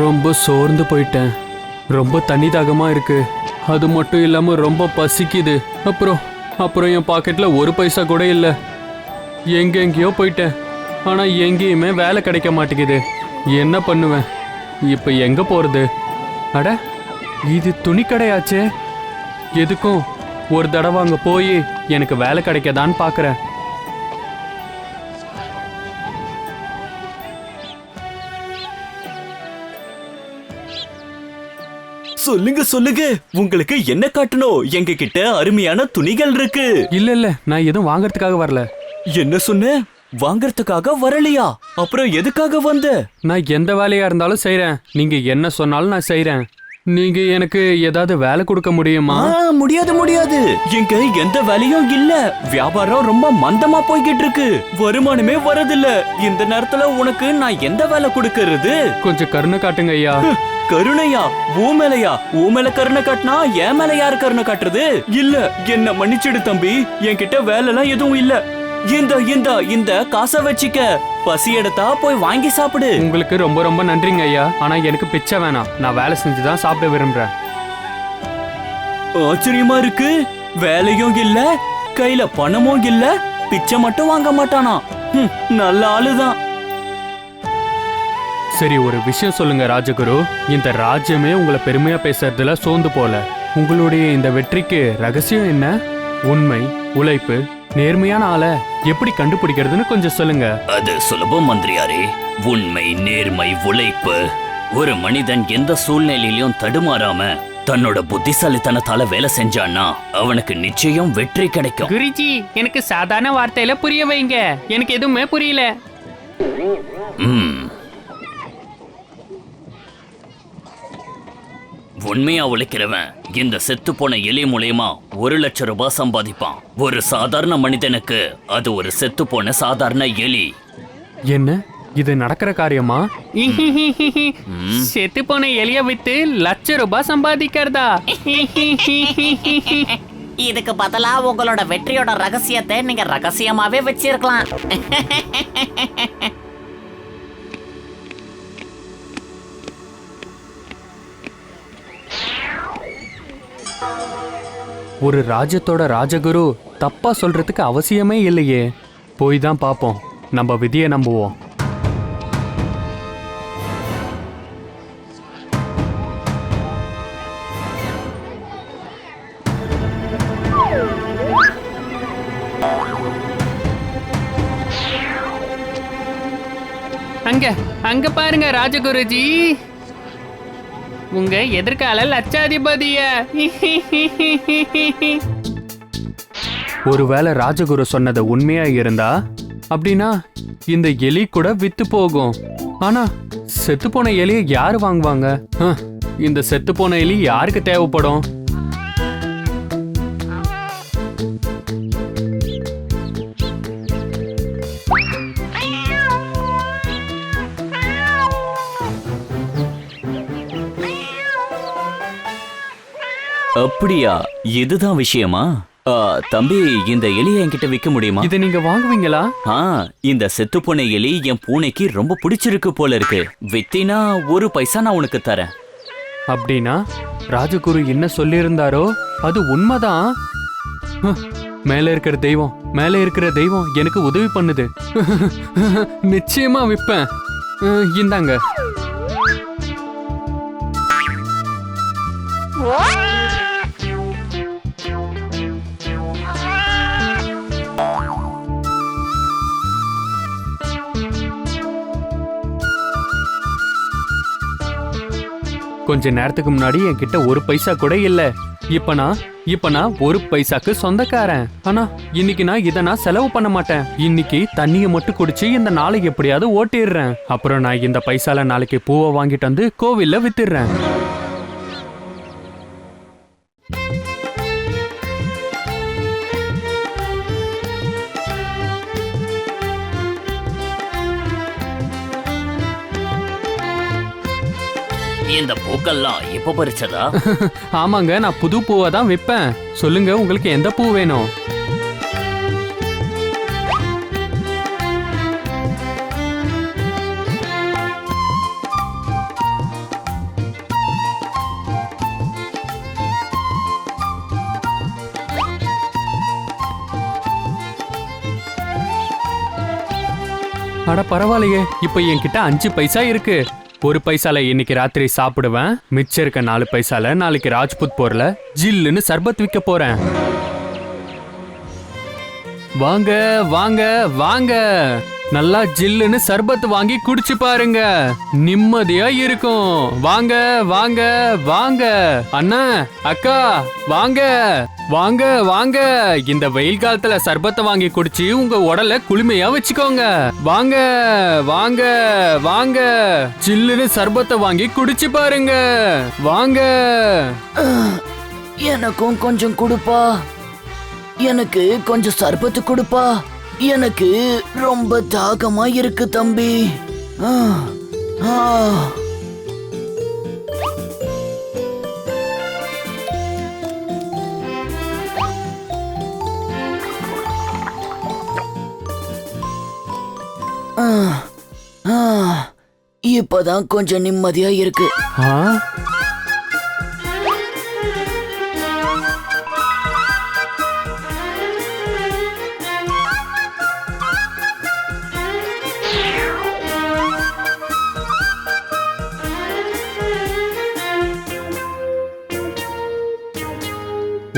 ரொம்ப சோர்ந்து போயிட்டேன். ரொம்ப தண்ணி தாகமா இருக்கு. அது மட்டும் இல்லாம ரொம்ப பசிக்குது. அப்புறம் அப்புறம் என் பாக்கெட்ல ஒரு பைசா கூட இல்லை. எங்கெங்கேயோ போயிட்டேன். ஆனா எங்கேயுமே வேலை கிடைக்க மாட்டேங்குது. என்ன பண்ணுவேன்? இப்போ எங்க போறது? அட இது துணி கடையாச்சே. எதுக்கும் ஒரு தடவை அங்க போய் எனக்கு வேலை கிடைக்கதான்னு பார்க்குறேன் சொல்லுங்க சொல்லுங்க. உங்களுக்கு என்ன காட்டணும்? எங்க கிட்ட அருமையான துணிகள் இருக்கு. இல்ல இல்ல நான் எதுவும் வாங்குறதுக்காக வரல. என்ன சொன்ன? வாங்கறதுக்காக வரலையா? அப்புறம் எதுக்காக வந்த? நான் எந்த வேலையா இருந்தாலும் செய்றேன். நீங்க என்ன சொன்னாலும் நான் செய்றேன். நீங்க எனக்கு ஏதாவது வேலை கொடுக்க முடியுமா? முடியாது முடியாது. இங்க எந்த வேலையும் இல்ல. வியாபாரம் ரொம்ப மந்தமா போய்கிட்டு இருக்கு. வருமானமே வரதில்ல. இந்த நேரத்துல உனக்கு நான் எந்த வேலை கொடுக்கறது? கொஞ்சம் கருணை காட்டுங்க ஐயா. கருணையா ஊ மேலையா ஊ மேல கருணை காட்டினா என் மேல யாரு கருணை காட்டுறது? இல்ல என்ன மன்னிச்சிடு தம்பி. என்கிட்ட வேலைலாம் எதுவும் இல்ல. இந்த இந்த இந்த காசை வச்சுக்க. பசி எடுத்தா போய் வாங்கி சாப்பிடு. உங்களுக்கு ரொம்ப ரொம்ப நன்றிங்க ஐயா. ஆனா எனக்கு பிச்சை வேணாம். நான் வேலை செஞ்சு தான் சாப்பிட விரும்புறேன். ஆச்சரியமா இருக்கு. வேலையும் இல்ல கையில பணமும் இல்ல பிச்சை மட்டும் வாங்க மாட்டானா? நல்ல ஆளுதான். சரி ஒரு விஷயம் சொல்லுங்க ராஜகுரு. இந்த ராஜ்யமே உங்களை பெருமையா பேசுறதுல சோர்ந்து போல. உங்களுடைய இந்த வெற்றிக்கு ரகசியம் என்ன? உண்மை உழைப்பு நேர்மையான ஆளை எப்படி கண்டுபிடிக்கிறதுன்னு கொஞ்சம் சொல்லுங்க. அது சுலபம் மந்திரியாரே. உண்மை நேர்மை உழைப்பு. ஒரு மனிதன் எந்த சூழ்நிலையிலும் தடுமாறாம தன்னோட புத்திசாலித்தனத்தால வேலை செஞ்சான்னா அவனுக்கு நிச்சயம் வெற்றி கிடைக்கும். குருஜி எனக்கு சாதாரண வார்த்தையில புரிய வைங்க. எனக்கு எதுவுமே புரியல. ம். உண்மையா உழைக்கிறவன் இந்த செத்து போன எலி மூலியமா ஒரு லட்சம் ரூபாய் சம்பாதிப்பான். ஒரு சாதாரண மனிதனுக்கு அது ஒரு செத்து போன சாதாரண எலி. என்ன? இது நடக்கிற காரியமா? செத்து போன எலிய வித்து லட்ச ரூபாய் சம்பாதிக்கிறதா? இதுக்கு பதிலா உங்களோட வெற்றியோட ரகசியத்தை நீங்க ரகசியமாவே வச்சிருக்கலாம். ஒரு ராஜ்யத்தோட ராஜகுரு தப்பா சொல்றதுக்கு அவசியமே இல்லையே. போய் தான் பார்ப்போம் நம்ம விதியை நம்புவோம். அங்க அங்க பாருங்க ராஜகுருஜி. உங்க எதிர்கால லட்சாதிபதிய. ஒருவேளை ராஜகுரு சொன்னது உண்மையா இருந்தா? அப்படின்னா இந்த எலி கூட வித்து போகும். ஆனா செத்து போன எலியை யாரு வாங்குவாங்க? இந்த செத்து போன எலி யாருக்கு தேவைப்படும்? அப்படியா? இதுதான் விஷயமா? ஆ, தம்பி இந்த எலியை என்கிட்ட விற்க முடியுமா? இதை நீங்க வாங்குவீங்களா? ஆ இந்த செத்துப்போன எலி என் பூனைக்கு ரொம்ப பிடிச்சிருக்கு போல இருக்கு. வித்தினா ஒரு பைசா நான் உனக்கு தரேன். அப்படின்னா ராஜகுரு என்ன சொல்லியிருந்தாரோ அது உண்மைதான். ஹ், மேல இருக்கிற தெய்வம் மேல இருக்கிற தெய்வம் எனக்கு உதவி பண்ணுது. நிச்சயமா விப்பேன். அஹ், இந்தாங்க. கொஞ்ச நேரத்துக்கு முன்னாடி என்கிட்ட ஒரு பைசா கூட இல்ல. இப்ப நான் இப்ப நான் ஒரு பைசாக்கு சொந்தக்காரன். ஆனா இன்னைக்கு நான் இதை நான் செலவு பண்ண மாட்டேன். இன்னைக்கு தண்ணியை மட்டும் குடிச்சு இந்த நாளை எப்படியாவது ஓட்டிடுறேன். அப்புறம் நான் இந்த பைசால நாளைக்கு பூவை வாங்கிட்டு வந்து கோவில்ல வித்துடுறேன். இந்த பூக்கள்லாம் இப்ப பறிச்சதா? ஆமாங்க நான் புது பூவை தான் விற்பேன். சொல்லுங்க உங்களுக்கு எந்த பூ வேணும்? அட பரவாயில்லையே இப்போ என்கிட்ட அஞ்சு பைசா இருக்கு. ஒரு பைசால இன்னைக்கு ராத்திரி சாப்பிடுவேன். மிச்சம் இருக்க நாலு பைசால நாளைக்கு ராஜ்புத் போர்ல ஜில்லுன்னு சர்பத் விற்க போறேன். வாங்க வாங்க வாங்க. நல்லா ஜில்லுன்னு சர்பத் வாங்கி குடிச்சு பாருங்க. நிம்மதியா இருக்கும். வாங்க வாங்க வாங்க. அண்ணா அக்கா வாங்க. வாங்க வாங்க. இந்த வெயில் காலத்துல சர்பத்தை வாங்கி குடிச்சு உங்க உடலை குளுமையா வச்சுக்கோங்க. வாங்க வாங்க வாங்க. ஜில்லுன்னு சர்பத்தை வாங்கி குடிச்சு பாருங்க. வாங்க. எனக்கும் கொஞ்சம் கொடுப்பா. எனக்கு கொஞ்சம் சர்பத்து கொடுப்பா. எனக்கு ரொம்ப தாகமா இருக்கு தம்பி. ஆ, ஆ. ஆ, இப்பதான் கொஞ்சம் நிம்மதியா இருக்கு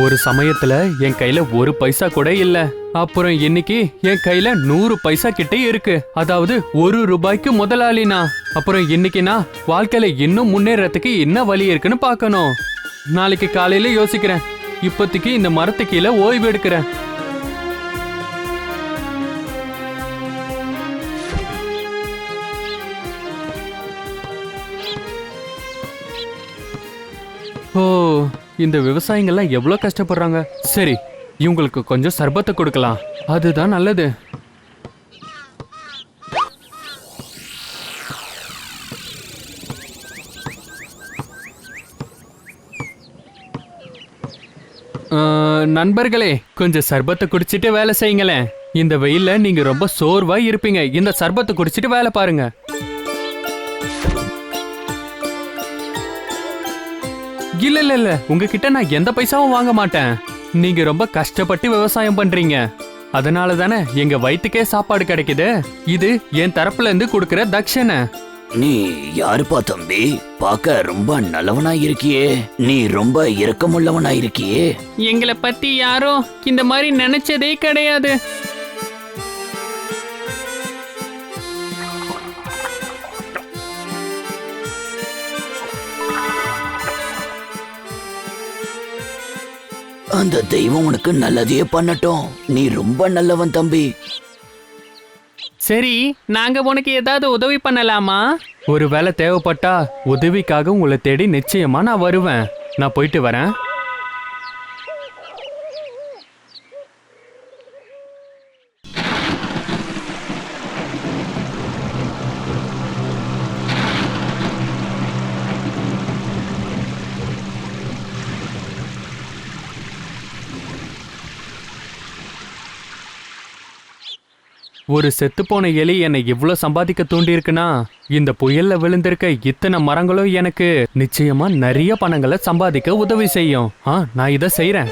ஒரு சமயத்துல என் கையில ஒரு பைசா கூட இல்ல. அப்புறம் இன்னைக்கு என் கையில நூறு பைசா கிட்ட இருக்கு. அதாவது ஒரு ரூபாய்க்கு முதலாளினா அப்புறம் இன்னைக்கு நான் வாழ்க்கையில இன்னும் முன்னேறதுக்கு என்ன வழி இருக்குன்னு பார்க்கணும். நாளைக்கு காலையில யோசிக்கிறேன். இப்போதைக்கு இந்த மரத்து கீழே ஓய்வு எடுக்கிறேன். ஓ இந்த விவசாயிங்கெல்லாம் எவ்வளோ கஷ்டப்படுறாங்க? சரி இவங்களுக்கு கொஞ்சம் சர்பத்தை கொடுக்கலாம். அதுதான் நல்லது. நண்பர்களே கொஞ்சம் சர்பத்தை குடிச்சிட்டு வேலை செய்யுங்களேன். இந்த வெயில்ல நீங்க ரொம்ப சோர்வா இருப்பீங்க. இந்த சர்பத்தை குடிச்சிட்டு வேலை பாருங்க. இல்ல இல்ல இல்ல. உங்ககிட்ட நான் எந்த பைசாவும் வாங்க மாட்டேன். நீங்க ரொம்ப கஷ்டப்பட்டு விவசாயம் பண்றீங்க. அதனால தானே எங்க வயிற்றுக்கே சாப்பாடு கிடைக்குது. இது என் தரப்புல இருந்து கொடுக்கிற தட்சணை. நீ யாருப்பா தம்பி? பார்க்க ரொம்ப நல்லவனா இருக்கியே நீ ரொம்ப இரக்கமுள்ளவனா இருக்கியே எங்களை பத்தி யாரும் இந்த மாதிரி நினைச்சதே கிடையாது. அந்த தெய்வம் உனக்கு நல்லதையே பண்ணட்டும். நீ ரொம்ப நல்லவன் தம்பி. சரி நாங்க உனக்கு ஏதாவது உதவி பண்ணலாமா? ஒரு வேலை தேவைப்பட்டா உதவிக்காக உங்களை தேடி நிச்சயமா நான் வருவேன். நான் போயிட்டு வரேன். ஒரு செத்துப்போன எலி என்னை இவ்வளோ சம்பாதிக்க தூண்டியிருக்குன்னா இந்த புயல்ல விழுந்திருக்க இத்தனை மரங்களும் எனக்கு நிச்சயமா நிறைய பணங்களை சம்பாதிக்க உதவி செய்யும். ஆ நான் இதை செய்யறேன்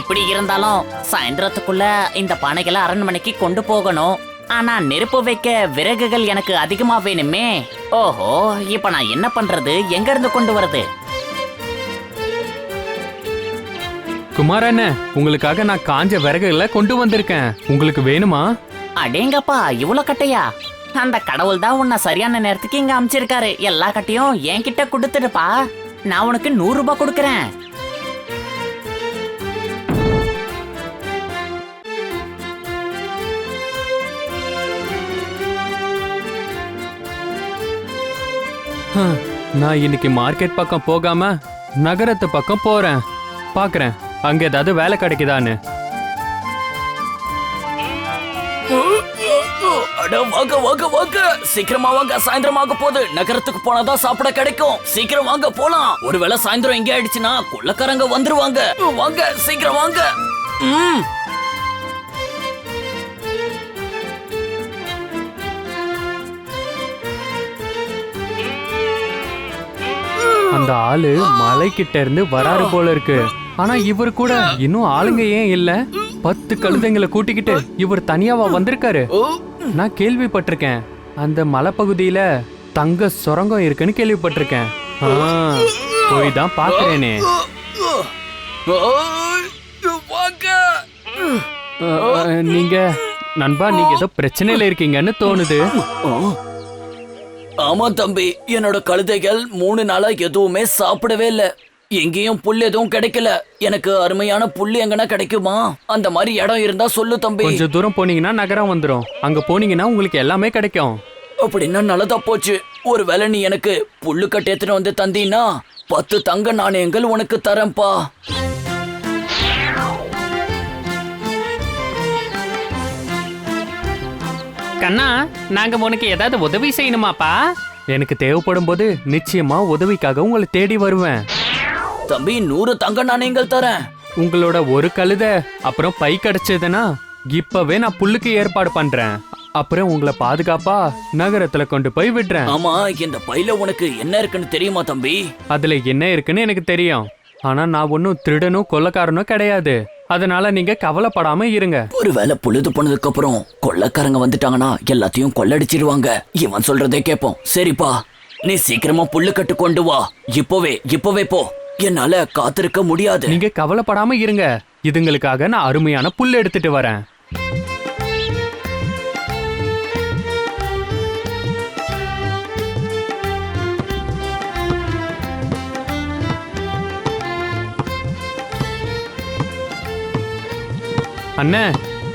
எப்படி இருந்தாலும் சாயந்தரத்துக்குள்ள இந்த பானைகளை அரண்மனைக்கு கொண்டு போகணும். ஆனா நெருப்பு வைக்க விறகுகள் எனக்கு அதிகமா வேணுமே. ஓஹோ இப்ப நான் என்ன பண்றது? எங்க இருந்து கொண்டு வரது குமாரண்ண உங்களுக்காக நான் காஞ்ச விறகுகளை கொண்டு வந்திருக்கேன். உங்களுக்கு வேணுமா? அடேங்கப்பா இவ்வளவு கட்டையா? அந்த கடவுள் தான் உன்னை சரியான நேரத்துக்கு இங்க அமைச்சிருக்காரு. எல்லா கட்டையும் என்கிட்ட கொடுத்துடுப்பா. நான் உனக்கு நூறு ரூபாய் கொடுக்கறேன். நான் இன்னைக்கு மார்க்கெட் பக்கம் போகாம நகரத்து பக்கம் போறேன். பாக்குறேன். அங்க ஏதாவது வேலை கிடைக்குதான்னு. அட வாங்க வாங்க வாங்க. சீக்கிரமா வாங்க. சாயந்தரம் ஆக போகுது. நகரத்துக்கு போனாதான் சாப்பிட கிடைக்கும். சீக்கிரம் வாங்க போலாம். ஒருவேளை சாயந்தரம் எங்க ஆயிடுச்சுன்னா கொள்ளக்காரங்க வந்துருவாங்க. வாங்க சீக்கிரம் வாங்க. ம். அந்த ஆளு மலைக்கிட்ட இருந்து வராரு போல இருக்கு. ஆனா இவர் கூட இன்னும் ஆளுங்க ஏன் இல்ல? பத்து கழுதைங்களை கூட்டிக்கிட்டு இவர் தனியாவா வந்திருக்காரு. நான் கேள்விப்பட்டிருக்கேன். அந்த மலைப்பகுதியில தங்க சுரங்கம் இருக்குன்னு கேள்விப்பட்டிருக்கேன். ஆ, போய் தான் பாக்குறேனே நீங்க நண்பா நீங்க ஏதோ பிரச்சனையில இருக்கீங்கன்னு தோணுது. ஆமா தம்பி என்னோட கழுதைகள் மூணு நாளா எதுவுமே சாப்பிடவே இல்ல. எங்கேயும் புல் எதுவும் கிடைக்கல. எனக்கு அருமையான புல் எங்கனா கிடைக்குமா? அந்த மாதிரி இடம் இருந்தா சொல்லு தம்பி. கொஞ்சம் தூரம் போனீங்கன்னா நகரம் வந்துரும். அங்க போனீங்கன்னா உங்களுக்கு எல்லாமே கிடைக்கும். அப்படின்னா நல்லதா போச்சு. ஒருவேளை நீ எனக்கு புல்லு கட்டு எடுத்துட்டு வந்து தந்தீன்னா பத்து தங்க நாணயங்கள் உனக்கு தரேன்ப்பா. கண்ணா நாங்க உனக்கு ஏதாவது உதவி செய்யணுமாப்பா? எனக்கு தேவைப்படும் போது நிச்சயமா உதவிக்காக உங்களை தேடி வருவேன். தம்பி நூறு தங்க நாணயங்கள் தரேன். உங்களோட ஒரு கழுத அப்புறம் பை கிடைச்சதுன்னா இப்பவே நான் புல்லுக்கு ஏற்பாடு பண்றேன். அப்புறம் உங்களை பாதுகாப்பா நகரத்துல கொண்டு போய் விடுறேன். ஆமா இந்த பையில உனக்கு என்ன இருக்குன்னு தெரியுமா தம்பி? அதுல என்ன இருக்குன்னு எனக்கு தெரியும். ஆனா நான் ஒன்னும் திருடனும் கொள்ளக்காரனும் கிடையாது. அதனால நீங்க கவலைப்படாம இருங்க. ஒருவேளை பொழுது போனதுக்கு அப்புறம் கொள்ளக்காரங்க வந்துட்டாங்கன்னா எல்லாத்தையும் கொள்ளடிச்சிருவாங்க. இவன் சொல்றதே கேப்போம். சரிப்பா. நீ சீக்கிரமா புல்லு கட்டு கொண்டு வா. இப்போவே இப்போவே போ. என்னால காத்திருக்க முடியாது. நீங்க கவலைப்படாம இருங்க. இதுங்களுக்காக நான் அருமையான புல் எடுத்துட்டு வரேன். அண்ணே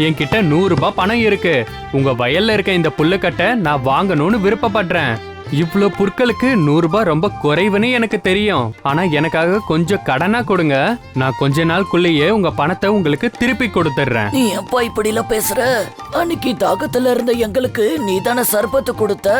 என்கிட்ட நூறு ரூபாய் பணம் இருக்கு. உங்க வயல்ல இருக்க இந்த புல்லுக்கட்டை நான் வாங்கணும்னு விருப்பப்படுறேன். இவ்வளோ புற்களுக்கு நூறுரூபா ரொம்ப குறைவுன்னு எனக்கு தெரியும். ஆனா எனக்காக கொஞ்சம் கடனா கொடுங்க. நான் கொஞ்ச நாளுக்குள்ளேயே உங்க பணத்தை உங்களுக்கு திருப்பி கொடுத்துட்றேன். நீ எப்பா இப்படி எல்லாம் பேசுற? அன்னைக்கு தாகத்துல இருந்த எங்களுக்கு நீ தானே சர்பத்து கொடுத்த?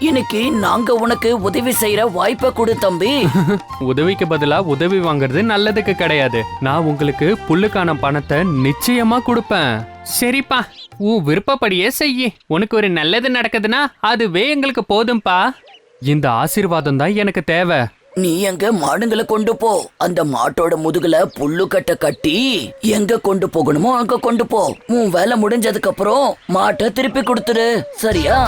இன்னைக்கு நாங்க உனக்கு உதவி செய்யற வாய்ப்பை கொடு தம்பி. உதவிக்கு பதிலா உதவி வாங்குறது நல்லதுக்கு கிடையாது. நான் உங்களுக்கு புல்லுக்கான பணத்தை நிச்சயமா கொடுப்பேன். சரிப்பா உன் விருப்பப்படியே செய்யி. உனக்கு ஒரு நல்லது நடக்குதுன்னா அதுவே எங்களுக்கு போதும்பா. இந்த ஆசீர்வாதம் தான் எனக்கு தேவை. நீ எங்க மாடுங்களை கொண்டு போ. அந்த மாட்டோட முதுகுல புல்லு கட்ட கட்டி எங்க கொண்டு போகணுமோ அங்க கொண்டு போ. உன் வேலை முடிஞ்சதுக்கு அப்புறம் மாட்டை திருப்பி கொடுத்துரு சரியா?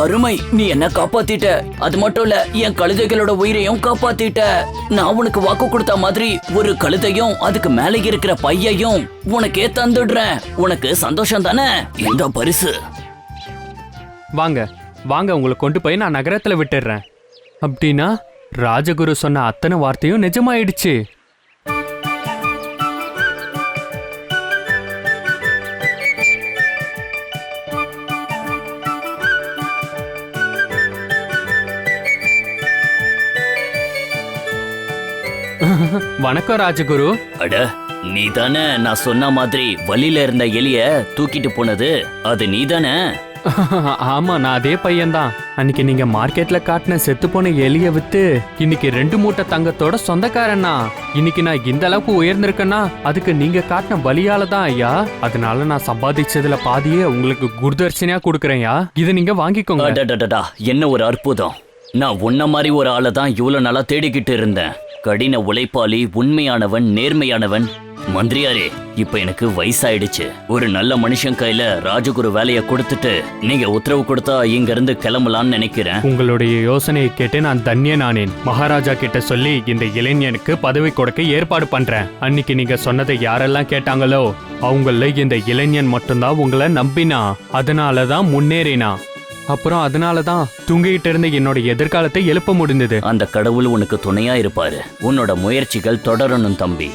அருமை நீ என்ன காப்பாத்திட்ட. அது மட்டும் இல்ல என் கழுதைகளோட உயிரையும் காப்பாத்திட்ட. நான் உனக்கு வாக்கு கொடுத்த மாதிரி ஒரு கழுதையும் அதுக்கு மேல இருக்கிற பையையும் உனக்கே தந்துடுறேன். உனக்கு சந்தோஷம் தானே? இந்த பரிசு. வாங்க வாங்க உங்களை கொண்டு போய் நான் நகரத்துல விட்டுடுறேன். அப்படின்னா ராஜகுரு சொன்ன அத்தனை வார்த்தையும் நிஜமாயிடுச்சு. வணக்கம் ராஜகுரு. அட நீதானே நான் சொன்ன மாதிரி வழியில இருந்த எலிய தூக்கிட்டு போனது? அது நீதானே? ஆமா நான் அதே பையன்தான். அன்னைக்கு நீங்க மார்க்கெட்ல காட்டின செத்து போன எலிய வித்து இன்னைக்கு ரெண்டு மூட்டை தங்கத்தோட சொந்தக்காரனா இன்னைக்கு நான் இந்த அளவுக்கு உயர்ந்திருக்கேன்னா அதுக்கு நீங்க காட்டின பலியால தான் ஐயா. அதனால நான் சம்பாதிச்சதுல பாதியே உங்களுக்கு குருதர்ஷனையா கொடுக்கறேன்யா இதை நீங்க வாங்கிக்கோங்க. அடடடடா என்ன ஒரு அற்புதம். நான் உன்ன மாதிரி ஒரு ஆளை தான் இவ்வளவு நாளா தேடிக்கிட்டு இருந்தேன். கடின உழைப்பாளி உண்மையானவன் நேர்மையானவன். மந்திரியாரே இப்ப எனக்கு வயசாயிடுச்சு. ஒரு நல்ல மனுஷன் கையில ராஜகுரு வேலைய கொடுத்துட்டு நீங்க உத்தரவு கொடுத்தா இங்க இருந்து கிளம்பலாம்னு நினைக்கிறேன். உங்களுடைய யோசனையை கேட்டு நான் தன்யனானேன். மகாராஜா கிட்ட சொல்லி இந்த இளைஞனுக்கு பதவி கொடுக்க ஏற்பாடு பண்றேன். அன்னைக்கு நீங்க சொன்னதை யாரெல்லாம் கேட்டாங்களோ அவங்கள இந்த இளைஞன் மட்டும்தான் உங்களை நம்பினா அதனால தான் முன்னேறினா அப்புறம் அதனால தான் தூங்கிட்டு இருந்த என்னோட எதிர்காலத்தை எழுப்ப முடிந்தது. அந்த கடவுள் உனக்கு துணையா இருப்பாரு. உன்னோட முயற்சிகள் தொடரணும் தம்பி.